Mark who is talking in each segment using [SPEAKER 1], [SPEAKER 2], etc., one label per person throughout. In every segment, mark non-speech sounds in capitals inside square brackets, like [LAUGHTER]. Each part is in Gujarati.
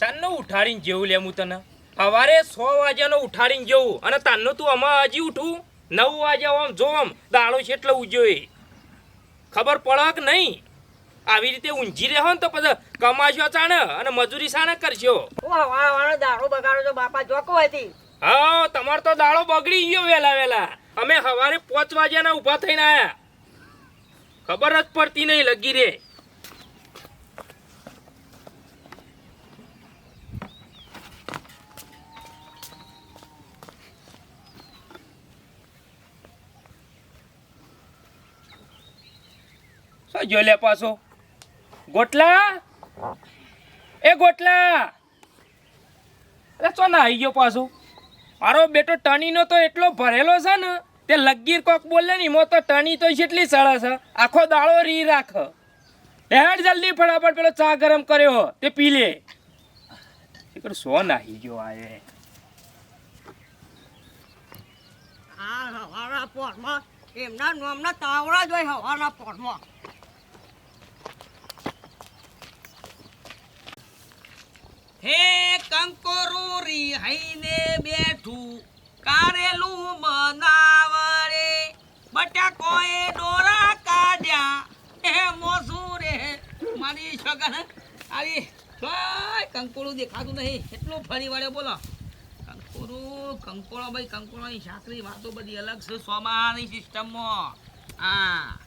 [SPEAKER 1] સાંજનો ઉઠાડીને જેવું લે હું તને? સવારે સો વાગ્યાનો ઉઠાડીને જેવું. અને તાનનો તું આમાં હજી ઉઠું? નવ વાગ્યા આમ જો આમ દાડો છે એટલે ઉજ્યો એ. ખબર પડક નહીં. આવી રીતે ઊંઝી રહેવો ને તો પછી કમાશો ચાણે અને મજૂરી સાણે કરશો.
[SPEAKER 2] દારૂ બગાડો તો બાપા જોકો હતી
[SPEAKER 1] હા તમારો તો દાડો બગડી ગયો વેલા વેલા. અમે સવારે પાંચ વાગ્યાના ઊભા થઈને આયા. ખબર જ પડતી નહીં લગી રે જો લે પાછો. ગોટલા? એ ગોટલા! ચો ના આવી ગયો પાછો. મારો બેટો ટણીનો તો એટલો ભરેલો છે ને, તે લગીર કોક બોલે ને, એમાં તો ટણી તો જેટલી સળે છે. આખો દાળો રી રાખ. હેડ જલ્દી ફટાફટ પેલો ચા ગરમ કર્યો તે પી લે. શીખર સો નાહી ગયો આ એ.
[SPEAKER 2] આ હવાના પોરમાં, એમના નામના તાવડા જ હોય હવાના પોરમાં.
[SPEAKER 3] હે કંકોરુરી હઈને બેઠું, કારેલું બનાવરે બટાકોએ ડોરા કાઢ્યા. હે મોસુરે મારી છગન આવી ભાઈ કંકોડું દેખાતું નહીં. એટલું ફરી વળે બોલો. કંકોડું કંકોળો, ભાઈ, કંકોળોની સાકરી વાતો બધી અલગ છે સોમાની સિસ્ટમમાં. હા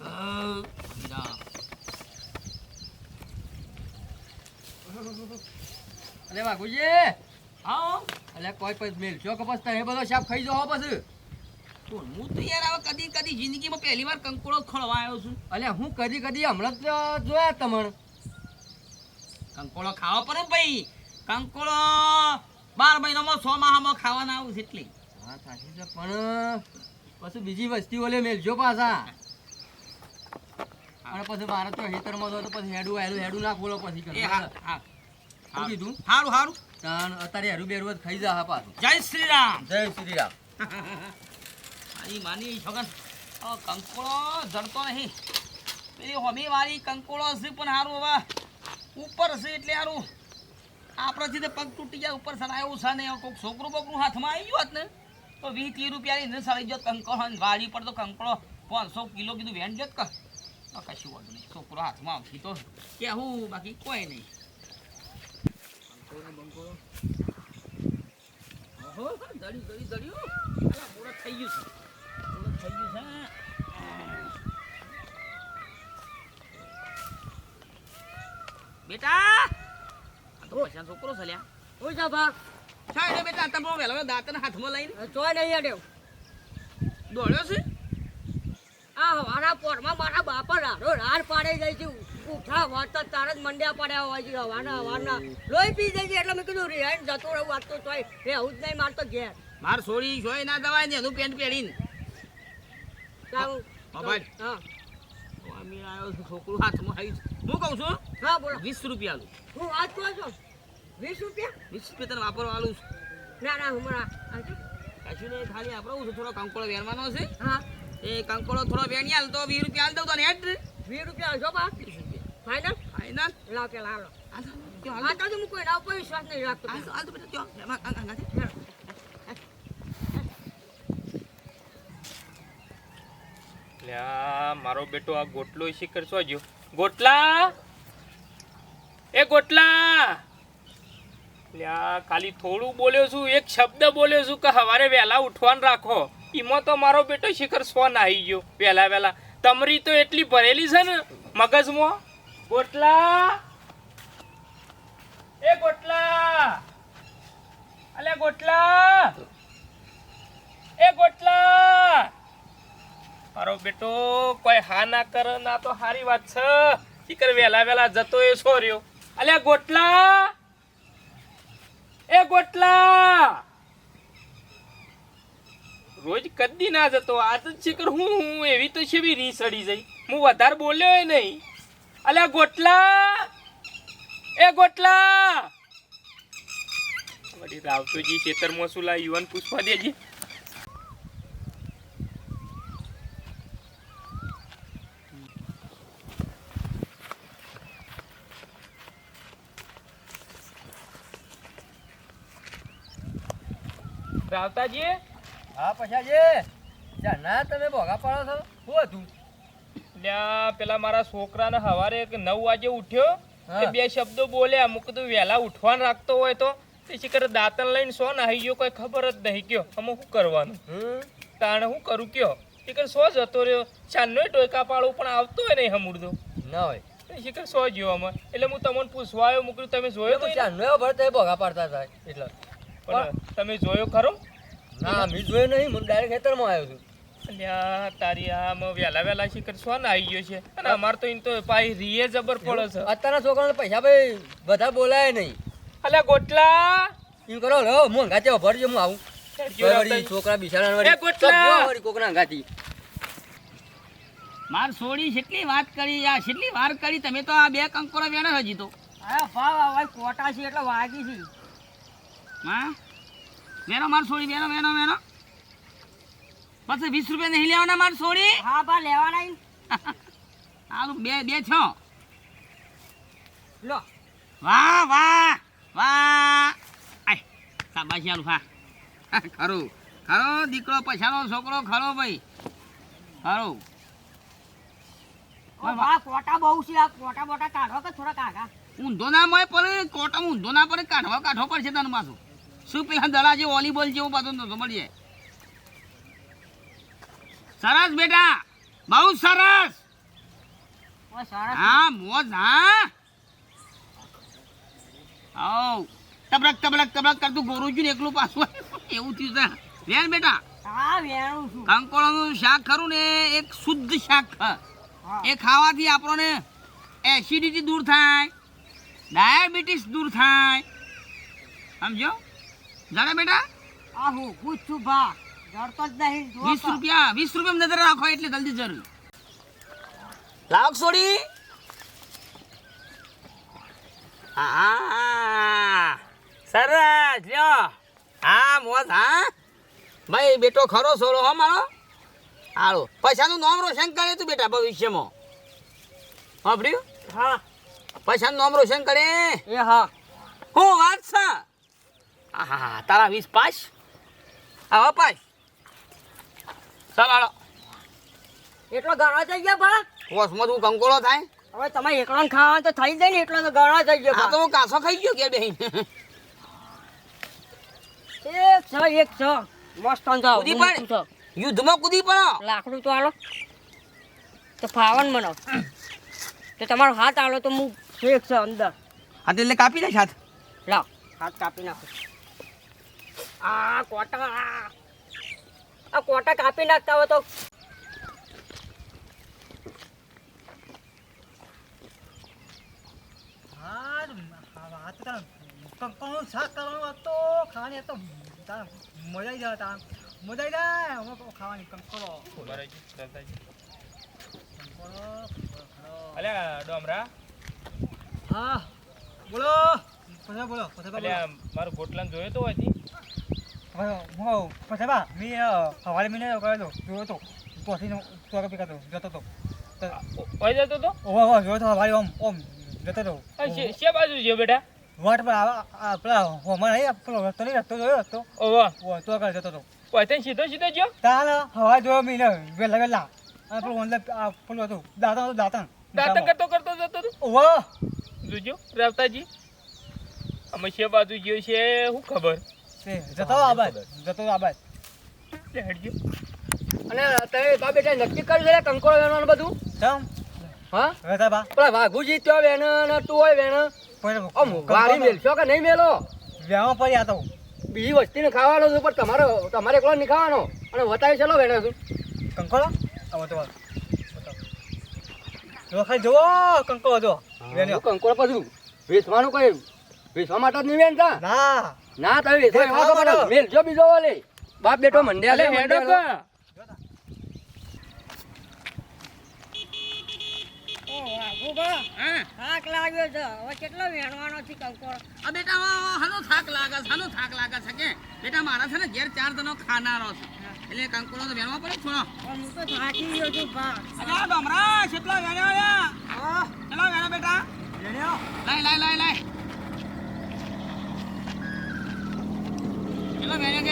[SPEAKER 3] અ, જા.
[SPEAKER 4] અરે વાઘુજી
[SPEAKER 3] હા?
[SPEAKER 4] અલે કોઈ પછી મેલ છો કપાસ તમે બધો સાપ ખાઈ જાઓ પછી.
[SPEAKER 3] તો હું તો યાર હવે કદી કદી જિંદગીમાં પહેલી વાર કંકોડો ખોળવા આવ્યો છું.
[SPEAKER 4] અલે હું કદી કદી હમણાં જ જોયા તમને
[SPEAKER 3] કંકોળો ખાવા પડે ભાઈ. કંકોળો બાર મહિનામાં સો માહમાં ખાવાના આવું છે એટલે.
[SPEAKER 4] હા સાચી છે પણ પછી બીજી વસ્તી ઓલે મેલજો પાછા. અને પછી મારે તો હેતરમાં તો પછી હેડું હેડું હેડું ના ખોલો પછી
[SPEAKER 3] હા હા.
[SPEAKER 4] કીધું
[SPEAKER 3] સારું સારું
[SPEAKER 4] તન અત્યારે હેરું બેરું જ ખાઈ જા હા પાછું.
[SPEAKER 3] જય શ્રી રામ.
[SPEAKER 4] જય શ્રી રામ. [LAUGHS]
[SPEAKER 3] મારી માની છગન. કંકોડો જડતો નહીં. પેલી હોમી વાળી કંકોળો છે પણ સારું હવે. ઉપર હશે એટલે સારું આપણાથી તો પગ તૂટી જાય ઉપર સડાયું છે ને કોઈક છોકરું બોકરું હાથમાં આવી ગયું ને તો વીસ ત્રીસ રૂપિયાની ને સડી ગયો. કંકોળો વાડી પર તો કંકોળો પાંચસો કિલો કીધું વેન જ કા કશું વાંધો નહીં. છોકરો હાથમાં આવતી તો. કેવું બાકી કોઈ નહીં. બેટા! તો પૈસાનો છોકરો છે લ્યા.
[SPEAKER 2] હું છે બા
[SPEAKER 3] એટલે બેટા તમારો વહેલો દાંતને હાથમાં લઈને.
[SPEAKER 2] ચોય નહીં અડ્યો
[SPEAKER 3] દોડ્યો છે?
[SPEAKER 2] આ હવાના પોરમાં મારા બાપા રાડો રાડ પાડી જાય છે. ઉઠા વાતા તારા જ મંડ્યા પડ્યા હોય છે હવાના હવાના લોહી પી જાય છે એટલે મેં કીધું રિહાઈન જતો રહું વાત તો ચોય રે આવું જ નહીં મારતો ઘેર.
[SPEAKER 3] માર છોડી જોઈ ના દવાય ને એનું પેન્ટ પહેરીને. બાબા.
[SPEAKER 2] હા
[SPEAKER 3] આવ્યો છું છોકરું હાથમાં આવ્યું હું કહું છું?
[SPEAKER 2] હા બોલો.
[SPEAKER 3] વીસ રૂપિયા આલું
[SPEAKER 2] હું વાત કહું છું? વીસ રૂપિયા?
[SPEAKER 3] વીસ રૂપિયા તને વાપરવા આલું છું.
[SPEAKER 2] ના ના હમણાં
[SPEAKER 3] કશું નહીં ખાલી આપણે હું થોડો કંકોળો વેરવાનો છે.
[SPEAKER 2] હા.
[SPEAKER 3] એ કંકોળો થોડો વેણી હાલ તો વીસ રૂપિયા આલ દઉં તને હેડ.
[SPEAKER 2] વીસ રૂપિયા જો બા. લાવ કે લાવ.
[SPEAKER 3] આ તો
[SPEAKER 2] હું કોઈ વિશ્વાસ નહીં રાખતો.
[SPEAKER 3] તો બેટા ત્યો.
[SPEAKER 1] લ્યા મારો બેટો આ ગોટલો શિખર કરશો ગયો ગોટલા? એ ગોટલા! લ્યા ખાલી થોડું બોલ્યો છું એક શબ્દ બોલ્યો છું કે સવારે વહેલા ઉઠવાનું રાખો. એમાં તો મારો બેટો શિખર સ્વન આવી ગયો વહેલા વહેલા. તમરી તો એટલી ભરેલી છે ને મગજમાં? ગોટલા. એ ગોટલા. અલે ગોટલા. એ ગોટલા. મારો બેટો, કોઈ હા ના કર ના તો સારી વાત છે. શીકર વેલા વેલા જતો એ છોર્યો અલ્યા ગોટલા. એ ગોટલા. રોજ કદી ના જતો. આજ જ શીકર હું હું એવી તો છે બી રી સડી જઈ. હું વધારે બોલ્યો નહીં. અલ્યા ગોટલા. એ ગોટલા. વડી રાવતોજી ખેતરમાં શું લા યુવાન પૂછવા દેજે. રાવતાજી?
[SPEAKER 4] હા, પછાજી. ના, તમે ભોગા પાડો છો. શું હતું?
[SPEAKER 1] પેલા મારા છોકરાને સવારે એક નવ વાગે ઉઠ્યો
[SPEAKER 4] હા.
[SPEAKER 1] બે શબ્દો બોલ્યા. અમુક કીધું વહેલા ઉઠવા રાખતો હોય તો. પછી કરે દાંતન લઈને સો નાહી ગયો કોઈ ખબર જ નહીં કયો. અમે શું કરવાનું? તાણે હું કરું કયો? શિખર સો જતો રહ્યો. ચાંદનો ટોયકા પાડું પણ આવતો હોય નહીં હમુરદો
[SPEAKER 4] ના હોય.
[SPEAKER 1] શિખર સો જ્યો અમે એટલે હું તમને પૂછવા આવ્યો મૂક્યું તમે જોયો તો
[SPEAKER 4] તો ચાંદનો ભર ભરતો એ ભોગા પાડતા હતા એટલે.
[SPEAKER 1] પણ તમે જોયો ખરો?
[SPEAKER 4] ના મેં જોયો નહીં. હું ડાયરેક્ટ ખેતરમાં આવ્યો છું.
[SPEAKER 1] અલ્યા તારી આમ વહેલા વહેલા શિખર ગયો છે? અને અમાર તો એમ તો પાઈ રીએ જબર પડે છે.
[SPEAKER 4] અત્યારના છોકરાને પૈસા ભાઈ બધા બોલાય નહીં.
[SPEAKER 1] અલ્યા ગોટલા!
[SPEAKER 4] એમ કરો લો હું અંગાતે ભરજો હું આવું.
[SPEAKER 1] હેડજો
[SPEAKER 4] વળી
[SPEAKER 1] રાવતાજી.
[SPEAKER 4] છોકરા બિચારા
[SPEAKER 1] ગોટલા!
[SPEAKER 4] કોકના અંગાથી.
[SPEAKER 3] માર સોડી કેટલી વાત કરી આ કેટલી વાર કરી તમે તો આ બે કંકોરો વેણા હજી તો.
[SPEAKER 2] ભાવ કોટા છે એટલે વાગી છે.
[SPEAKER 3] હા? વેનો માર સોડી વેનો વેનો વેનો પછી વીસ રૂપિયા નહીં લેવાના મારે છોડી
[SPEAKER 2] હા બા લેવાના. [LAUGHS]
[SPEAKER 3] હાલું બે બે છ.
[SPEAKER 2] લો.
[SPEAKER 3] વાહ વાહ વાહ. આય શાબાશી હાલું હા. [LAUGHS] ખરું ખરો દીકરો પછાનો છોકરો ખરો ભાઈ. ખરો.
[SPEAKER 2] કોટા બહુ છે આ કોટા બોટા કાઢો કે થોડા કાઢા?
[SPEAKER 3] ઊંધો ના મળે પણ કોટા ઊંધો ના પડે કાઢવા કાઢવો પડશે તને પાછું. શું પેલા દડા જે વોલીબોલ જેવો પાછો નતો મળીએ. સરસ બેટા. બહુ સરસ. હા મોજ હા. આવ. તબરક તબરક તબરક કરતું ગોરુજી ને એકલું પાછું એવું થયું છે.
[SPEAKER 2] વેણ બેટા.
[SPEAKER 3] કંકોળાનું શાક ખરું ને એક શુદ્ધ શાક એ ખાવાથી આપણને એસિડિટી દૂર થાય ડાયાબિટીસ દૂર થાય. સમજો? જાણે બેટા?
[SPEAKER 2] આહો હું છું ભા.
[SPEAKER 3] વીસ રૂપિયા વીસ રૂપિયા નજર રાખો એટલે જલ્દી જરૂર. લાવ છોડી હા સરસ લ્યો. હા મોજ હા. ભાઈ બેટો ખરો સોરો હો મારો. હાલો. પૈસાનું નામ રોશન કરે તું બેટા ભવિષ્યમાં. સાંભળ્યું
[SPEAKER 2] હા.
[SPEAKER 3] પૈસાનું નામ રોશન કરે.
[SPEAKER 2] એ હા.
[SPEAKER 3] હું વાત છે. હા તારા વીસ પાસ? આવા પાસ. ચાલ
[SPEAKER 2] એટલો ઘણો થઈ ગયો ભા
[SPEAKER 3] કોસમાં તું કંકોળો થાય.
[SPEAKER 2] હવે તમે એકલો ખાવાનું તો થઈ જાય ને એટલો તો ઘણો થઈ ગયો
[SPEAKER 3] આ તો હું કાસો ખાઈ ગયો કે બેહીન
[SPEAKER 2] એક છ એક છ. મસ્ત અંજાવ
[SPEAKER 3] કૂદી પડ. યુદ્ધમાં કુદી પણ.
[SPEAKER 2] લાકડું તો આલો તો ફાવન મનો. તો તમારો હાથ આલો તો હું એક છે અંદર.
[SPEAKER 3] હાથ એટલે કાપી નાખ હાથ.
[SPEAKER 2] લાવ. હાથ કાપી નાખો. આ કોટા આ. કોટા કાપી નાખતા હોય તો
[SPEAKER 4] કંકોનું શાક કરવાનું ખાવાની હતો મજા આવી જાય તા મજા જાય? અમે ખાવાની કંકોરો
[SPEAKER 1] અલ્યા ડોમરા
[SPEAKER 4] હા બોલો. પછી બોલો પછી
[SPEAKER 1] મારું ગોટલાને જોયો તો હતી
[SPEAKER 4] પછી બા મેં સવારે મહિને કરેલો જોયો તો પછી તો પીકાતો જતો તો
[SPEAKER 1] ઓય જતો તો
[SPEAKER 4] ઓહો ઓહો જોયો તો સવારે ઓમ ઓમ જતો તો
[SPEAKER 1] શે- બાજુ છે બેટા
[SPEAKER 4] વાટ પર આ- આ પેલા હોમાં નહીં પેલો રસ્તો નહીં રસ્તો જોયો રસ્તો ઓહો તો આગળ જતો તો
[SPEAKER 1] ઓય સીધો સીધો ગયો
[SPEAKER 4] તાલ હવા જોયો મહિને વેલા વેલા અને પેલો ઓનલે આ પેલું હતું દાંતણ હતું દાંતણ
[SPEAKER 1] દાંતણ કરતો કરતો જતો તો
[SPEAKER 4] ઓહો
[SPEAKER 1] જોજો રાવતાજી અમે શે બાજુ ગયો છે શું ખબર
[SPEAKER 4] જતો આબાદ. જતો આબાદ.
[SPEAKER 2] અને તમે બા બેટા નક્કી કરી દે કંકોળો વેણવાનું બધું?
[SPEAKER 4] ચમ?
[SPEAKER 2] હા?
[SPEAKER 4] રહેતા બા.
[SPEAKER 2] પેલા વાઘુજી ત્યાં વેણ ને તું હોય વેણ.
[SPEAKER 4] પણ
[SPEAKER 2] આમ વારી મેલશો કે નહીં મેલો?
[SPEAKER 4] પડી આ તો.
[SPEAKER 2] બીજી વસ્તીને ખાવાનો છે પણ તમારે તમારે એકલો નહીં ખાવાનો. અને વતાવી ચલો વેણ છું
[SPEAKER 4] કંકોળો આવો તો જો જુઓ કંકોળો જો
[SPEAKER 2] કંકોળો પછી વેચવાનું કઈ? વેચવા માટે જ નહીં વેણતા?
[SPEAKER 4] ના.
[SPEAKER 2] ના તમે વેચવા એમાં તો મેલ જો બીજો વાલે. બાપ બેટો મંડ્યા લે
[SPEAKER 1] હેડો કો
[SPEAKER 2] થાક લાગ્યો છે. હવે કેટલો વેણવાનો છે કંકોળો?
[SPEAKER 3] આ બેટા હાનો થાક લાગે છે હાનો થાક લાગે છે કે? બેટા મારા છે ને ઘેર ચાર જણો ખાનારો છે. એટલે કંકોડો તો વેણવા પડે થોડો.
[SPEAKER 2] હું તો થાકી ગયો છું બા
[SPEAKER 3] અરે ડમરા કેટલા વેણ્યા આવ્યા ચલો વેણો બેટા? લાય લાય લાય લાય.
[SPEAKER 4] Hello,
[SPEAKER 3] Mary.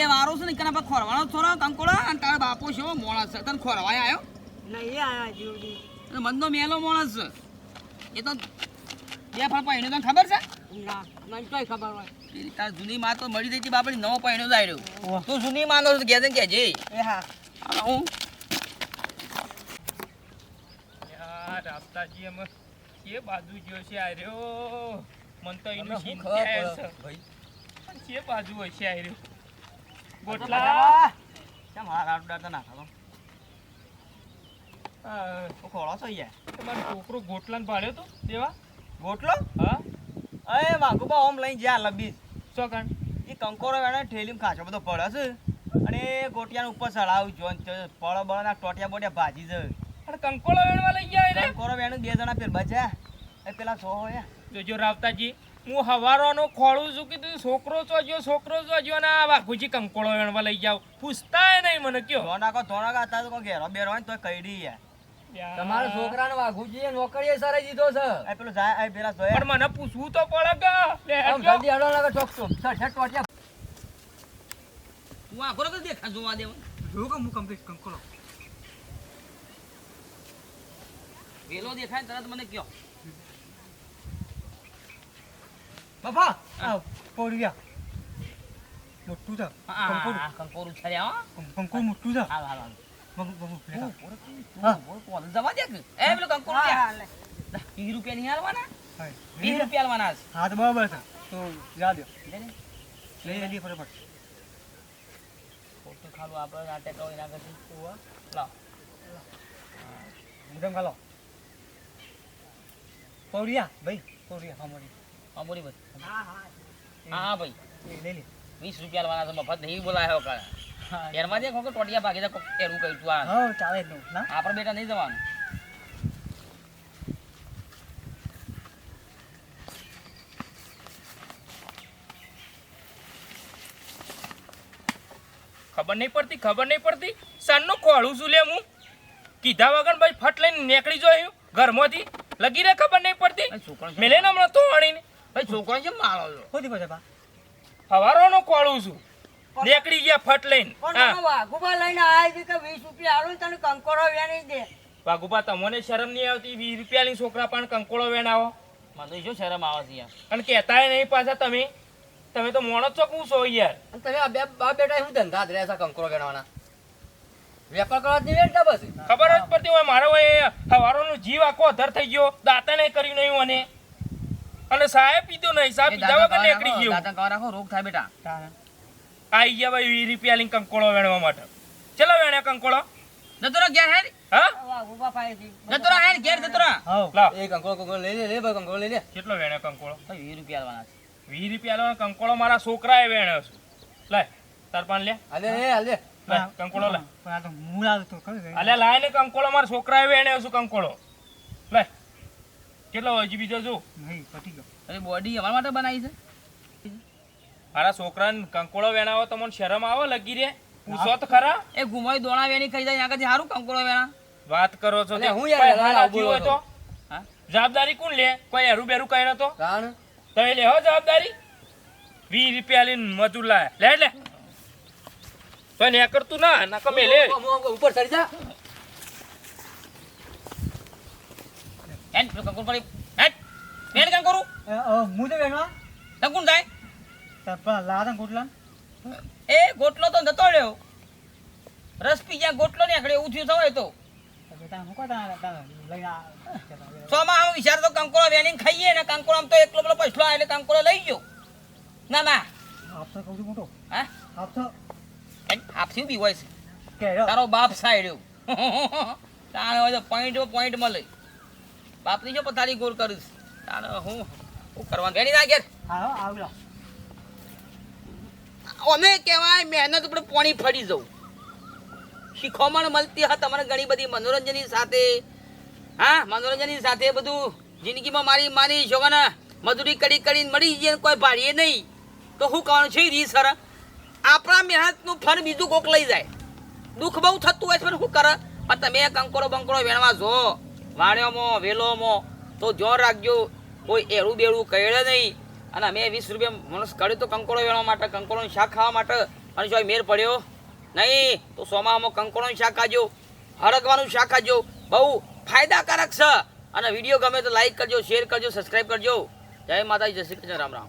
[SPEAKER 3] બે વારો છે ને કના પર ખોરવાનો થોડો કંકોડા અને તારા બાપો છે મોણસ છે. તને ખોરવાય આવ્યો
[SPEAKER 2] નહીં જીવડી.
[SPEAKER 3] મનનો મેલો મોણસ છે. એ તો બે ફળ પહેણ્યો તને ખબર છે?
[SPEAKER 2] ના મને તોય ખબર હોય.
[SPEAKER 3] પેલી તાર જૂની માં તો મળી રહી બાપડી નવો પહેણ્યો જ આવ્યો તું જૂની માં તો ઘેર કે જે
[SPEAKER 4] એ હા.
[SPEAKER 3] હા,
[SPEAKER 1] અમે કે બાજુ જ્યો છે આ રહ્યો મન તો એનું છે.
[SPEAKER 3] ભાઈ?
[SPEAKER 1] પણ કે બાજુ હશે આ રહ્યો ગોટલા.
[SPEAKER 3] કેમ હાર હાર ના થાતો? ખોળો છો યાર.
[SPEAKER 1] તમારો છોકરો ગોટલાને ભાડ્યો તો દેવા.
[SPEAKER 3] ગોટલો?
[SPEAKER 1] હા.
[SPEAKER 3] અરે વાઘુબા ઓમ લઈને જ્યાં લબી
[SPEAKER 1] શું
[SPEAKER 3] એ કંકોરો વેણે ઠેલીમાં ખાચો બધો પડે છે. અને એ ઉપર ચડાવું જો પળો બળ ના ટોટિયા બોટિયા ભાજી છે.
[SPEAKER 1] અને કંકોળો વેણવા લઈ ગયા
[SPEAKER 3] કંકોરો વેણું બે જણા ફેર બચ્યા. એ પેલા સો હોય.
[SPEAKER 1] જોજો રાવતાજી. હું હવારોનો ખોળું છું કીધું છોકરો ચોજ્યો છોકરો ચોજ્યો ને આવા વાઘુજી કંકોળો વેણવા લઈ જાવ પૂછતા નહીં મને કયો.
[SPEAKER 3] ધોનાકો ધોનાકો અત્યારે તો કોઈ ઘેરો બેરો હોય તો તોય દી યાર
[SPEAKER 5] તમારા છોકરાને વાઘુજીએ નોકરીએ સરાઈ દીધો છે.
[SPEAKER 3] એ પેલો જાય આ પેલા જોયા.
[SPEAKER 1] પણ મને પૂછવું તો પડે કે.
[SPEAKER 5] આમ જલ્દી હડો લાગે ચોક ચોક. છ છ ટોટિયા
[SPEAKER 3] તું આખો રખો દેખા જોવા દેવ.
[SPEAKER 4] જો કે હું કમ્પ્લીટ કંકોળો.
[SPEAKER 3] વેલો દેખાય તરત મને કયો.
[SPEAKER 4] બાપા આ પોડિયા મોટું છે
[SPEAKER 3] કંકોરું છે રે, હો.
[SPEAKER 4] મોટું છે હા.
[SPEAKER 3] બોલ, બોલ, જવા દે કે. એ પેલું કંકોરું
[SPEAKER 2] હા,
[SPEAKER 3] લે.
[SPEAKER 2] હા, લે.
[SPEAKER 3] લા, વીસ રૂપિયા નહીં હાલવાના
[SPEAKER 4] હા
[SPEAKER 3] વીસ રૂપિયા હાલવાના
[SPEAKER 4] હા તો બરાબર છે તો જા દો
[SPEAKER 3] લે લે.
[SPEAKER 4] લઈ લઈએ ફટાફટ
[SPEAKER 3] ખોટું ખાલું આપણે નાટક હોય એના કરતાં. લાવ.
[SPEAKER 4] મુદમ ખાલો પોડિયા ભાઈ પૌડિયા હા મળી
[SPEAKER 3] હા, બોલી ભાઈ
[SPEAKER 2] હા હા.
[SPEAKER 3] હા ભાઈ.
[SPEAKER 4] લઈ લે
[SPEAKER 3] વીસ રૂપિયા વાળા તો મફત નહીં બોલાયો કાળા એરમાં જે ખોખો ટોટિયા ભાગી જાય કોક એરું કહ્યું તું આ
[SPEAKER 4] ચાલે ના?
[SPEAKER 3] આપણે બેટા નહીં જવાનું.
[SPEAKER 1] ખબર નહીં પડતી ખબર નહીં પડતી. સાનનો ખોળું છું લે હું? કીધા વગર ભાઈ ફટ લઈને નીકળી જોયું ઘરમાંથી. લગી રે ખબર નહીં પડતી. મેલે ને હમણાં તો અણીને
[SPEAKER 3] ભાઈ છોકરો કેમ મારો છો?
[SPEAKER 4] ખોદી પછી બા
[SPEAKER 1] હવારોનો કોળું છું. નીકળી ગયા ફટ લઈને.
[SPEAKER 2] પણ વાઘુબા લઈને આવી છે કે વીસ રૂપિયા આલો તને કંકોડો વેણી દે.
[SPEAKER 1] વાઘુબા તમને શરમ નહીં આવતી? વીસ રૂપિયાની છોકરા પણ કંકોળો વેણાવો
[SPEAKER 3] મને શું શરમ આવે છે યાર?
[SPEAKER 1] અને કહેતાય નહીં પાછા તમે. તમે તો મોણો છો કું છો યાર?
[SPEAKER 5] અને તમે આ બે બા બેટા શું ધંધા જ રહ્યા કંકોરો ગણવાના વેપાર કરવા નહીં વેચતા બસ
[SPEAKER 1] ખબર જ પડતી હોય મારો હવારોનો જીવ આખો અધર થઈ ગયો. દાંતણે કર્યું નહીં મને. અને સાહેબ પીધો નહીં સાહેબ પીધા વગર નીકળી ગયો.
[SPEAKER 3] દાદા કવા રાખો રોગ થાય બેટા.
[SPEAKER 1] આઈ ગયા ભાઈ વીસ રૂપિયા લઈને કંકોળો વેણવા માટે. ચલો વેણ્યા કંકોળો.
[SPEAKER 3] જતો રહો ઘેર હેડ.
[SPEAKER 1] હા?
[SPEAKER 2] વાઘુબા પાસેથી
[SPEAKER 3] જતો રહો હેડ ઘેર જતો રહો
[SPEAKER 4] હા
[SPEAKER 5] એ લઈ લે લે ભાઈ કંકોરો લઈ લે.
[SPEAKER 1] કેટલો વેણ્યો કંકોળો?
[SPEAKER 3] વી રૂપિયા છે.
[SPEAKER 1] લેવાનો કંકોળો મારા છોકરાએ વેણ્યો છે. લાય તાર પાન લે.
[SPEAKER 5] હાલે લે હાલે.
[SPEAKER 1] લાય કંકોળો લે
[SPEAKER 4] પણ આ તો મૂળ આવતો ખબર
[SPEAKER 1] લાય ને કંકોળો મારા છોકરાએ વેણ્યો છે કંકોળો. કેટલો હોય બીજો જો?
[SPEAKER 4] નહીં પતી ગયો.
[SPEAKER 3] અરે બોડી અમારા માટે બનાવી છે?
[SPEAKER 1] મારા છોકરાને કંકોળો વેણાવો તો મને શરમ આવે લગી રે. પૂછો તો ખરા.
[SPEAKER 3] એ ઘુમાઈ દોણા વેણી ખાઈ જાય આગળ સારું કંકોળો વેણા?
[SPEAKER 1] વાત કરો છો
[SPEAKER 5] હું યાર
[SPEAKER 1] હોય તો? જવાબદારી કોણ લે? કોઈ હેરું બેરું કઈ
[SPEAKER 5] નતો?
[SPEAKER 1] તમે લે હો જવાબદારી. વીસ રૂપિયા લઈને મજૂર લાય. લે લે. તો ને કરતું ના ના કમે લે
[SPEAKER 5] ઉપર ચડી જા.
[SPEAKER 3] હેડ પેલું કંકોડો પડી.
[SPEAKER 4] અ, હું તો વેણવા
[SPEAKER 3] કંકુન જાય
[SPEAKER 4] તાર પેલા લાદા
[SPEAKER 3] એ ગોટલો તો જતો રહ્યો. રસ પી જ્યાં ગોટલો નીકળે એવું થયું થવાય તો. સોમાં આમ વિચાર તો વેણીને ખાઈએ ને કંકોડો આમ તો એકલો પેલો પછલો એટલે કંકોડો લઈ ગયો. ના ના.
[SPEAKER 4] આપતો કહું મોટો.
[SPEAKER 3] હા?
[SPEAKER 4] આપતો
[SPEAKER 3] હેડ, બી હોય છે? તારો બાપ સાઈડ્યો તારે હોય તો પોઈન્ટ પોઈન્ટ મળે. બાપની જો પથારી ગોળ કરીશ. તારે હું હું કરવાનું? ઘણી ના ઘેર?
[SPEAKER 4] હા હા
[SPEAKER 3] અમે કહેવાય મહેનત ઉપર પોણી ફરી જવું. શીખવામાં મળતી હા તમને ઘણી બધી મનોરંજનની સાથે હા મનોરંજનની સાથે બધું જિંદગીમાં મારી મારી છોકરાને મજૂરી કરી કરીને મળી જાય કોઈ ભાડીએ નહીં. તો શું કહેવાનું છે રી સર આપણા મહેનતનું ફળ બીજું કોક લઈ જાય. દુઃખ બહુ થતું હોય છે પણ શું કરે? પણ તમે કંકોડો બંકોડો વેણવા જો. વાણ્યોમાં, વેલોમાં, તો જોર રાખજો. કોઈ એળું બેળું કહેડે નહીં. અને અમે વીસ રૂપિયા માણસ કાઢ્યો તો કંકોડો વેણવા માટે કંકોડોનું શાક ખાવા માટે. અને જો મેર પડ્યો. નહીં, તો સોમામાં કંકોડોનું શાક ખાજો. હરગવાનું શાક ખાજો. બહુ ફાયદાકારક છે. અને વીડિયો ગમે તો લાઈક કરજો શેર કરજો સબસ્ક્રાઈબ કરજો. જય માતાજી, જય શ્રી કૃષ્ણ, રામ રામ.